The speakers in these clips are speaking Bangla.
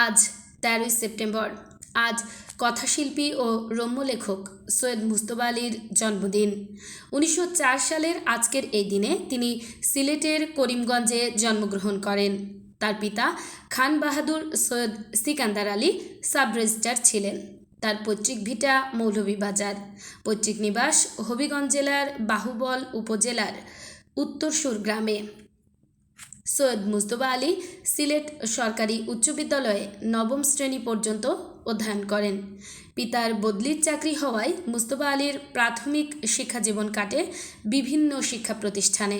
আজ তেরোই সেপ্টেম্বর। আজ কথাশিল্পী ও রম্য লেখক সৈয়দ মুস্তফা আলীর জন্মদিন। উনিশশো চার সালের আজকের এই দিনে তিনি সিলেটের করিমগঞ্জে জন্মগ্রহণ করেন। তার পিতা খান বাহাদুর সৈয়দ সিকান্দার আলী সাব রেজিস্ট্রার ছিলেন। তার পৈতৃক ভিটা মৌলভীবাজার পৈতৃক নিবাস হবিগঞ্জ জেলার বাহুবল উপজেলার উত্তরসুর গ্রামে। সৈয়দ মুস্তফা আলী সিলেট সরকারি উচ্চ বিদ্যালয়ে নবম শ্রেণি পর্যন্ত অধ্যয়ন করেন। পিতার বদলির চাকরি হওয়ায় মুস্তফা আলীর প্রাথমিক শিক্ষা জীবন কাটে বিভিন্ন শিক্ষা প্রতিষ্ঠানে।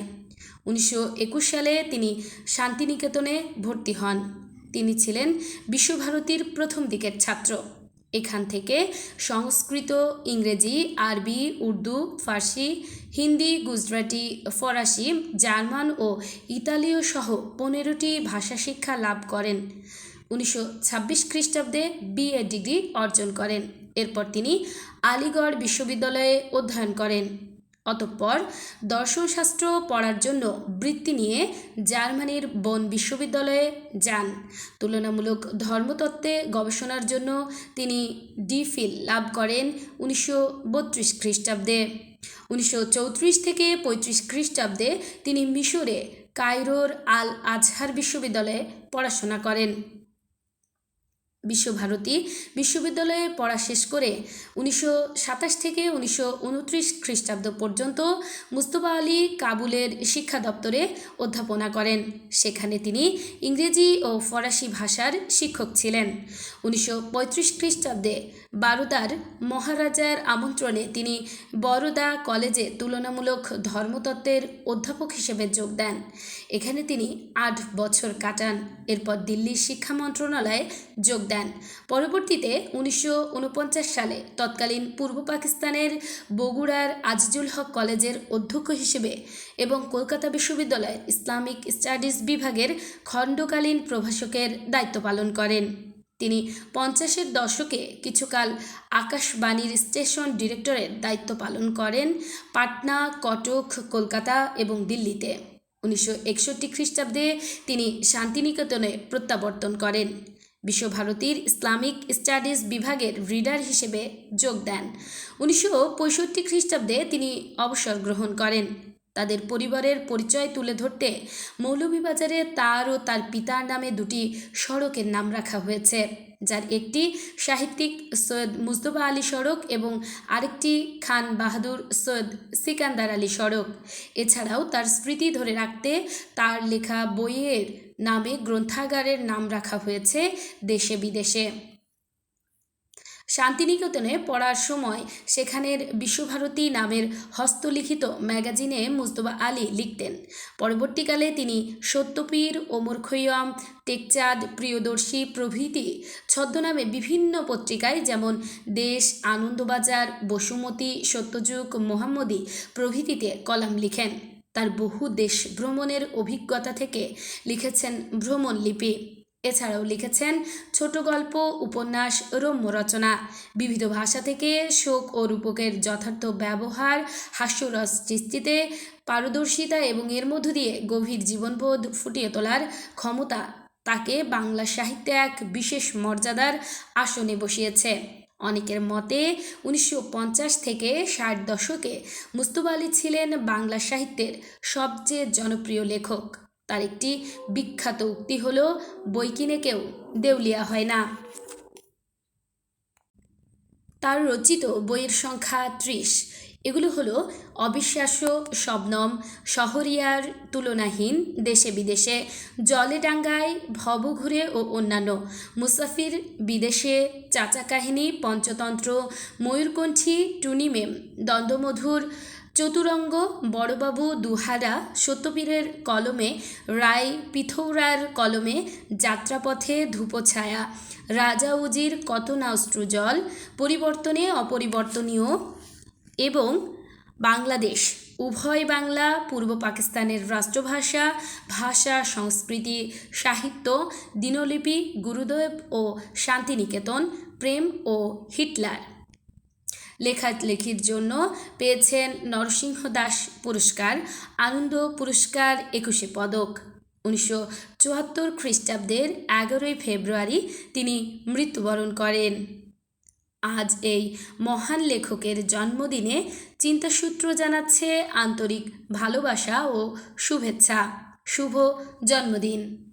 উনিশশো একুশ সালে তিনি শান্তিনিকেতনে ভর্তি হন। তিনি ছিলেন বিশ্বভারতীর প্রথম দিকের ছাত্র। এখান থেকে সংস্কৃত, ইংরেজি, আরবি, উর্দু, ফার্সি, হিন্দি, গুজরাটি, ফরাসি, জার্মান ও ইতালীয় সহ পনেরোটি ভাষা শিক্ষা লাভ করেন। উনিশশো ছাব্বিশ খ্রিস্টাব্দে বিএ ডিগ্রি অর্জন করেন। এরপর তিনি আলিগড় বিশ্ববিদ্যালয়ে অধ্যয়ন করেন। অতঃপর দর্শনশাস্ত্র পড়ার জন্য বৃত্তি নিয়ে জার্মানির বন বিশ্ববিদ্যালয়ে যান। তুলনামূলক ধর্মতত্ত্বে গবেষণার জন্য তিনি ডিফিল লাভ করেন উনিশশো বত্রিশ খ্রিস্টাব্দে। উনিশশো চৌত্রিশ থেকে পঁয়ত্রিশ খ্রিস্টাব্দে তিনি মিশরে কায়রোর আল আজহার বিশ্ববিদ্যালয়ে পড়াশোনা করেন। বিশ্বভারতী বিশ্ববিদ্যালয়ে পড়া শেষ করে উনিশশো সাতাশ থেকে উনিশশো উনত্রিশ খ্রিস্টাব্দ পর্যন্ত মুস্তফা আলী কাবুলের শিক্ষা দপ্তরে অধ্যাপনা করেন। সেখানে তিনি ইংরেজি ও ফরাসি ভাষার শিক্ষক ছিলেন। উনিশশো পঁয়ত্রিশ খ্রিস্টাব্দে বারোদার মহারাজার আমন্ত্রণে তিনি বরোদা কলেজে তুলনামূলক ধর্মতত্ত্বের অধ্যাপক হিসেবে যোগ দেন। এখানে তিনি আট বছর কাটান। এরপর দিল্লির শিক্ষা মন্ত্রণালয়ে যোগ দেন। পরবর্তীতে উনিশশো ঊনপঞ্চাশ সালে তৎকালীন পূর্ব পাকিস্তানের বগুড়ার আজিজুল হক কলেজের অধ্যক্ষ হিসেবে এবং কলকাতা বিশ্ববিদ্যালয়ের ইসলামিক স্টাডিজ বিভাগের খণ্ডকালীন প্রভাষকের দায়িত্ব পালন করেন। তিনি পঞ্চাশের দশকে কিছুকাল আকাশবাণীর স্টেশন ডিরেক্টরের দায়িত্ব পালন করেন পাটনা, কটক, কলকাতা এবং দিল্লিতে। উনিশশো একষট্টি খ্রিস্টাব্দে তিনি শান্তিনিকেতনে প্রত্যাবর্তন করেন। বিশ্বভারতীর ইসলামিক স্টাডিজ বিভাগের রিডার হিসেবে যোগ দেন। উনিশশো পঁয়ষট্টি খ্রিস্টাব্দে তিনি অবসর গ্রহণ করেন। তাদের পরিবারের পরিচয় তুলে ধরতে মৌলভীবাজারে তার ও তার পিতার নামে দুটি সড়কের নাম রাখা হয়েছে। যার একটি সাহিত্যিক সৈয়দ মুস্তফা আলী সড়ক এবং আরেকটি খান বাহাদুর সৈয়দ সিকান্দার আলী সড়ক। এছাড়াও তার স্মৃতি ধরে রাখতে তার লেখা বইয়ের নামে গ্রন্থাগারের নাম রাখা হয়েছে দেশে বিদেশে। শান্তিনিকেতনে পড়ার সময় সেখানের বিশ্বভারতী নামের হস্তলিখিত ম্যাগাজিনে মুস্তফা আলী লিখতেন। পরবর্তীকালে তিনি সত্যপীর, ওমর খৈয়াম, টেকচাঁদ, প্রিয়দর্শী প্রভৃতি ছদ্মনামে বিভিন্ন পত্রিকায় যেমন দেশ, আনন্দবাজার, বসুমতী, সত্যযুগ, মোহাম্মদী প্রভৃতিতে কলাম লিখেন। তার বহু দেশ ভ্রমণের অভিজ্ঞতা থেকে লিখেছেন ভ্রমণ লিপি। এছাড়াও লিখেছেন ছোট গল্প, উপন্যাস, রম্য রচনা। বিবিধ ভাষা থেকে শোক ও রূপকের যথার্থ ব্যবহার, হাস্যরস সৃষ্টিতে পারদর্শিতা এবং এর মধ্য দিয়ে গভীর জীবনবোধ ফুটিয়ে তোলার ক্ষমতা তাকে বাংলা সাহিত্যে এক বিশেষ মর্যাদার আসনে বসিয়েছে। অনেকের মতে উনিশশো পঞ্চাশ থেকে ষাট দশকে মুস্তফা আলী ছিলেন বাংলা সাহিত্যের সবচেয়ে জনপ্রিয় লেখক। তার একটি বিখ্যাত উক্তি হল, বই কিনে কেউ দেউলিয়া হয় না। তার রচিত বইয়ের সংখ্যা ত্রিশ। এগুলো হলো, অবিশ্বাস্য শবনম শহরিয়ার তুলনাহীন দেশে বিদেশে, জলে ডাঙ্গায় ভবঘুরে ও অন্যান্য, মুসাফির বিদেশে চাচা কাহিনী পঞ্চতন্ত্র, ময়ূরকণ্ঠী টুনিমেম দ্বন্দ্বমধুর চতুরঙ্গ, বড়বাবু দুহারা সত্যপীরের কলমে, রায় পিথৌরার কলমে যাত্রাপথে ধূপছায়া। রাজা উজির কত অশ্রুজল পরিবর্তনে অপরিবর্তনীয় এবং বাংলাদেশ। উভয় বাংলা, পূর্ব পাকিস্তানের রাষ্ট্রভাষা, ভাষা, সংস্কৃতি, সাহিত্য, দিনলিপি, গুরুদেব ও শান্তিনিকেতন, প্রেম ও হিটলার। লেখালেখির জন্য পেয়েছেন নরসিংহ দাস পুরস্কার, আনন্দ পুরস্কার একুশে পদক। উনিশশো চুয়াত্তর খ্রিস্টাব্দের এগারোই ফেব্রুয়ারি তিনি মৃত্যুবরণ করেন। আজ এই মহান লেখকের জন্মদিনে চিন্তাসূত্র জানাচ্ছে আন্তরিক ভালোবাসা ও শুভেচ্ছা। শুভ জন্মদিন।